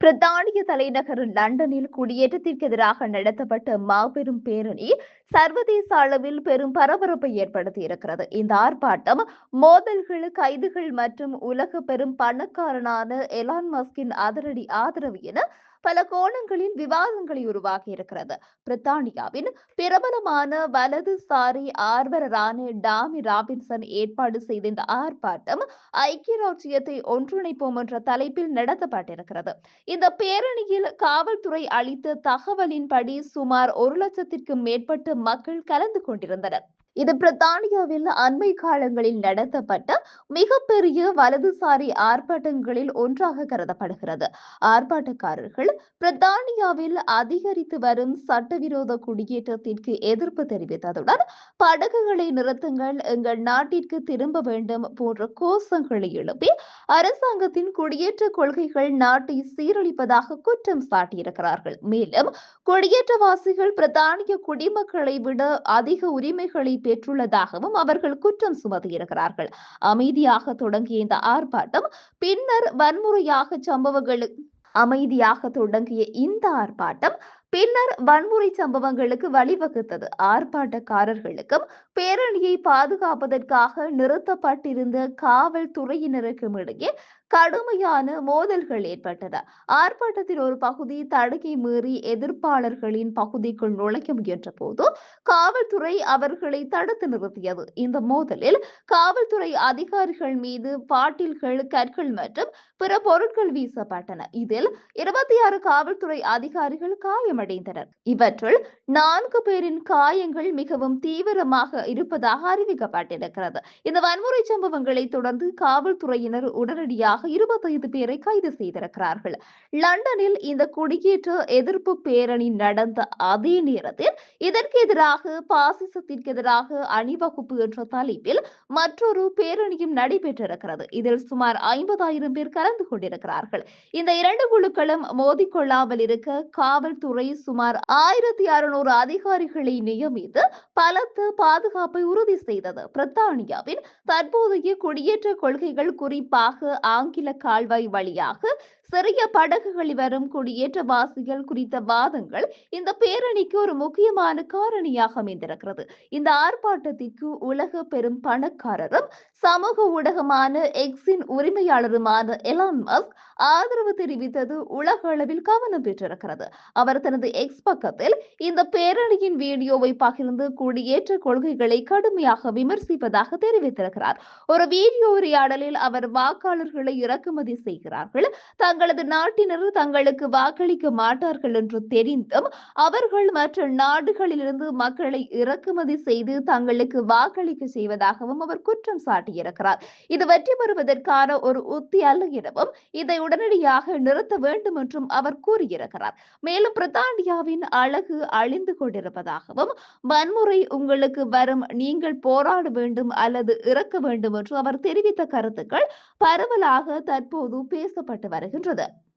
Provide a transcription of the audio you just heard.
பிரித்தானிய தலைநகர் லண்டனில் குடியேற்றத்திற்கு எதிராக நடத்தப்பட்ட மாபெரும் பேரணி சர்வதேச அளவில் பெரும் பரபரப்பை ஏற்படுத்தி இருக்கிறது இந்த ஆர்ப்பாட்டம் மோதல்கள் கைதுகள் மற்றும் உலக பெரும் பணக்காரனான எலான் மஸ்கின் அதிரடி ஆதரவு என பல கோணங்களில் விவாதங்களை உருவாக்கி இருக்கிறது. பிரித்தானியாவின் பிரபலமான வலதுசாரி ஆர்வலரான டாமி ராபின்சன் ஏற்பாடு செய்த இந்த ஆர்ப்பாட்டம் ஐக்கிய ராஜ்யத்தை ஒன்றிணைப்போம் என்ற தலைப்பில் நடத்தப்பட்டிருக்கிறது. இந்த பேரணியில் காவல்துறை அளித்த தகவலின்படி சுமார் ஒரு லட்சத்திற்கும் மேற்பட்ட மக்கள் கலந்து கொண்டிருந்தனர். இது பிரித்தானியாவில் அண்மை காலங்களில் நடத்தப்பட்ட மிகப்பெரிய வலதுசாரி ஆர்ப்பாட்டங்களில் ஒன்றாக கருதப்படுகிறது. ஆர்ப்பாட்டக்காரர்கள் பிரித்தானியாவில் அதிகரித்து வரும் சட்டவிரோத குடியேற்றத்திற்கு எதிர்ப்பு தெரிவித்ததுடன் படகுகளை நிறுத்துங்கள் எங்கள் நாட்டிற்கு திரும்ப வேண்டும் போன்ற கோஷங்களை எழுப்பி அரசாங்கத்தின் குடியேற்ற கொள்கைகள் நாட்டை சீரழிப்பதாக குற்றம் சாட்டியிருக்கிறார்கள். மேலும் குடியேற்றவாசிகள் பிரித்தானிய குடிமக்களை விட அதிக உரிமைகளை பெற்றுள்ளதாகவும் அவர்கள் குற்றம் சுமத்தியிருக்கிறார்கள். அமைதியாக தொடங்கிய இந்த ஆர்ப்பாட்டம் பின்னர் வன்முறையாக சம்பவங்களுக்கு அமைதியாக தொடங்கிய இந்த ஆர்ப்பாட்டம் பின்னர் வன்முறை சம்பவங்களுக்கு வழிவகுத்தது. ஆர்ப்பாட்டக்காரர்களுக்கும் பேரணியை பாதுகாப்பதற்காக நிறுத்தப்பட்டிருந்த காவல்துறையினருக்கும் இடையே கடுமையான மோதல்கள் ஏற்பட்டன ஆர்ப்பாட்டத்தின் ஒரு பகுதி தடையை மீறி எதிர்ப்பாளர்களின் பகுதிக்குள் நுழைக்க முயன்ற போது காவல்துறை அவர்களை தடுத்து நிறுத்தியது. இந்த மோதலில் காவல்துறை அதிகாரிகள் மீது பாட்டில்கள் கற்கள் மற்றும் பிற பொருட்கள் வீசப்பட்டன. இதில் இருபத்தி ஆறு காவல்துறை அதிகாரிகள் காயமடைந்தனர். இவற்றுள் நான்கு பேரின் காயங்கள் மிகவும் தீவிரமாக இருப்பதாக அறிவிக்கப்பட்டிருக்கிறது. இந்த வன்முறை சம்பவங்களை தொடர்ந்து காவல்துறையினர் உடனடியாக தொடர்பாக இருபத்தைந்து பேரை கைது செய்திருக்கிறார்கள். லண்டனில் இந்த குடியேற்ற எதிர்ப்பு பேரணி நடந்த அதே நேரத்தில் இதற்கு எதிராக பாசிசத்திற்கு எதிராக அணிவகுப்பு என்ற தலைப்பில் மற்றொரு பேரணியும் நடைபெற்றிருக்கிறது. இதில் சுமார் ஐம்பதாயிரம் பேர் கலந்து கொண்டிருக்கிறார்கள். இந்த இரண்டு குழுக்களும் மோதிக்கொள்ளாமல் இருக்க காவல்துறை சுமார் ஆயிரத்தி அறுநூறு அதிகாரிகளை நியமித்து பலத்த பாதுகாப்பை உறுதி செய்தது. பிரித்தானியாவின் தற்போதைய குடியேற்ற கொள்கைகள் குறிப்பாக ஆங் ஆங்கில கால்வாய் வழியாக சிறிய படகுகளில் வரும் குடியேற்றவாசிகள் குறித்த வாதங்கள் இந்த பேரணிக்கு ஒரு முக்கியமான காரணியாக அமைந்திருக்கிறது. இந்த ஆர்ப்பாட்டத்திற்கு உலக பெரும் பணக்காரரும் சமூக ஊடகமான எக்ஸின் உரிமையாளருமான எலான் மஸ்க் ஆதரவு தெரிவித்தது உலக அளவில் கவனம் பெற்றிருக்கிறது. அவர் தனது எக்ஸ் பக்கத்தில் இந்த பேரணியின் வீடியோவை பகிர்ந்து குடியேற்ற கொள்கைகளை கடுமையாக விமர்சிப்பதாக தெரிவித்திருக்கிறார். ஒரு வீடியோ உரையாடலில் அவர் வாக்காளர்களை இறக்குமதி செய்கிறார்கள். தங்களது நாட்டினர் தங்களுக்கு வாக்களிக்க மாட்டார்கள் என்று தெரிந்தும் அவர்கள் மற்ற நாடுகளிலிருந்து மக்களை இறக்குமதி செய்து தங்களுக்கு வாக்களிக்க செய்வதாகவும் அவர் குற்றம் சாட்டியிருக்கிறார். இது வெற்றி பெறுவதற்கான ஒரு உத்தி அல்ல எனவும் இதை உடனடியாக நிறுத்த வேண்டும் என்றும் அவர் கூறியிருக்கிறார். மேலும் பிரித்தானியாவின் அழகு அழிந்து கொண்டிருப்பதாகவும் வன்முறை உங்களுக்கு வரும் நீங்கள் போராட வேண்டும் அல்லது இறக்க வேண்டும் என்று அவர் தெரிவித்த கருத்துக்கள் பரவலாக தற்போது பேசப்பட்டு வருகின்றன. 着的。